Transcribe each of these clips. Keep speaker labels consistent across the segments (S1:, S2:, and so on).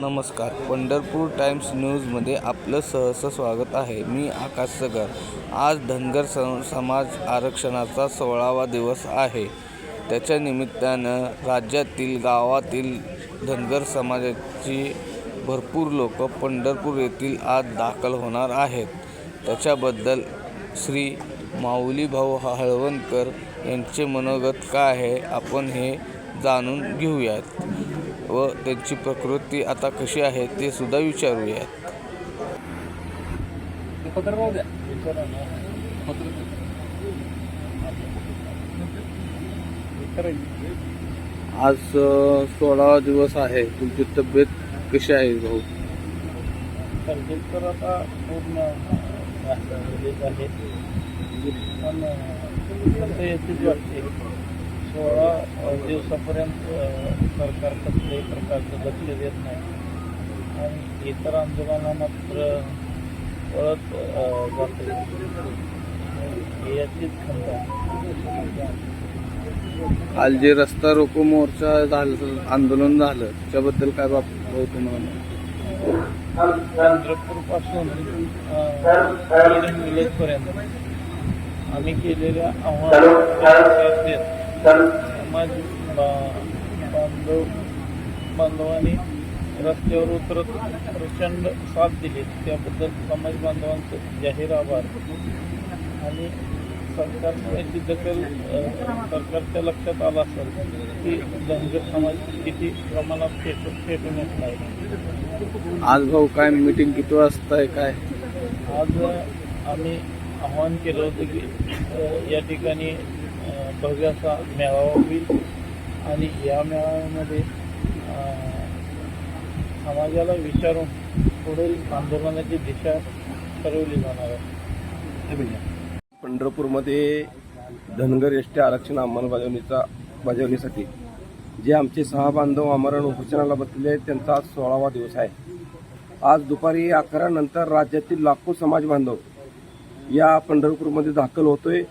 S1: नमस्कार. पंढरपूर टाइम्स न्यूजमध्ये आपलं सहर्ष स्वागत आहे. मी आकाश सगर. आज धनगर स समाज आरक्षणाचा सोळावा दिवस आहे. त्याच्या निमित्तानं राज्यातील गावातील धनगर समाजाची भरपूर लोक पंढरपूर येथील आज दाखल होणार आहेत. त्याच्याबद्दल श्री माऊली भाऊ हळवणकर यांचे मनोगत काय आहे आपण हे जाणून घेऊयात. व त्यांची प्रकृती आता कशी आहे ते सुद्धा विचारूयात. आज सोळावा दिवस आहे. तुमची तब्येत कशी आहे भाऊ?
S2: सर्जन तर आता पूर्ण आहे. पण वाटते. सोळा दिवसापर्यंत सरकार कसल्याही प्रकारचं लक्ष देत नाही. आणि इतर आंदोलना मात्र पळत जाते याचीच खंत
S1: काल जे रस्ता रोको मोर्चा झालं आंदोलन झालं त्याच्याबद्दल काय बाप भाऊ तुम्हाला?
S2: चंद्रपूरपासून पर्यंत आम्ही केलेल्या समाज बांधव बांधवांनी रस्त्यावर उतरत प्रचंड साथ दिली. त्याबद्दल समाज बांधवांचं जाहीर आभार. आणि सरकारने याची दखल सरकारच्या लक्षात आलं असेल की धनगर समाज किती प्रमाणात पेटून येत नाही.
S1: आज भाऊ काय मीटिंग किती वाजता आहे काय?
S2: आज आम्ही आवाहन केलं होतं की या ठिकाणी भव्य असा मेळावा होईल. आणि या मेळाव्यामध्ये समाजाला विचारून पुढील आंदोलनाची दिशा ठरवली जाणार आहे.
S3: पंढरपूरमध्ये धनगर एस आरक्षण अंमलबजावणीचा बजावणीसाठी जे आमचे सहा बांधव आमरण उपोषणाला बसलेले आहेत त्यांचा आज सोळावा दिवस आहे. आज दुपारी अकरा नंतर राज्यातील लाखो समाज बांधव या पंढरपूरमध्ये दाखल होतोय.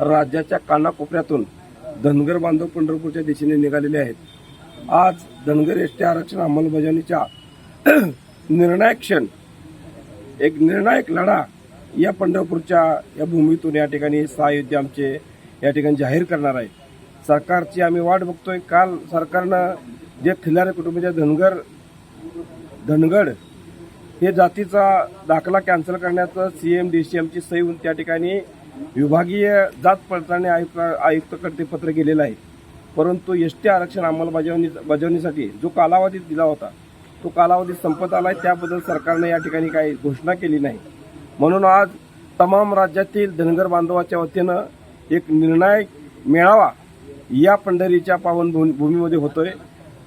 S3: राज्याच्या कानाकोपऱ्यातून धनगर बांधव पंढरपूरच्या दिशेने निघालेले आहेत. आज धनगर एस टी आरक्षण अंमलबजावणीच्या निर्णायक क्षण एक निर्णायक लढा या पंढरपूरच्या या भूमीतून या ठिकाणी सहायुद्ध आमचे या ठिकाणी जाहीर करणार आहे सरकारची आम्ही वाट बघतोय. काल सरकारनं जे खिल्लारे कुटुंबाच्या धनगर धनगड हे जातीचा दाखला कॅन्सल करण्याचं सी एम डी सी एमची सही होऊन त्या ठिकाणी विभागीय जात पडताळणी आयुक्त आयुक्तकडे ते पत्र गेलेलं आहे. परंतु एस टी आरक्षण अंमलबजावणी बजावणीसाठी जो कालावधी दिला होता तो कालावधी संपत आला आहे त्याबद्दल सरकारने या ठिकाणी काही घोषणा केली नाही. म्हणून आज तमाम राज्यातील धनगर बांधवाच्या वतीनं एक निर्णायक मेळावा या पंढरीच्या पावन भूमीमध्ये होतोय.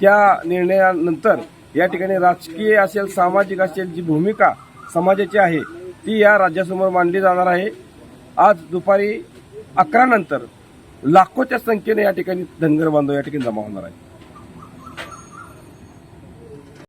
S3: त्या निर्णयानंतर या ठिकाणी राजकीय असेल सामाजिक असेल जी भूमिका समाजाची आहे ती या राज्यासमोर मांडली जाणार आहे. आज दुपारी अकरानंतर लाखोच्या संख्येने या ठिकाणी धनगर बांधव या ठिकाणी जमा होणार आहे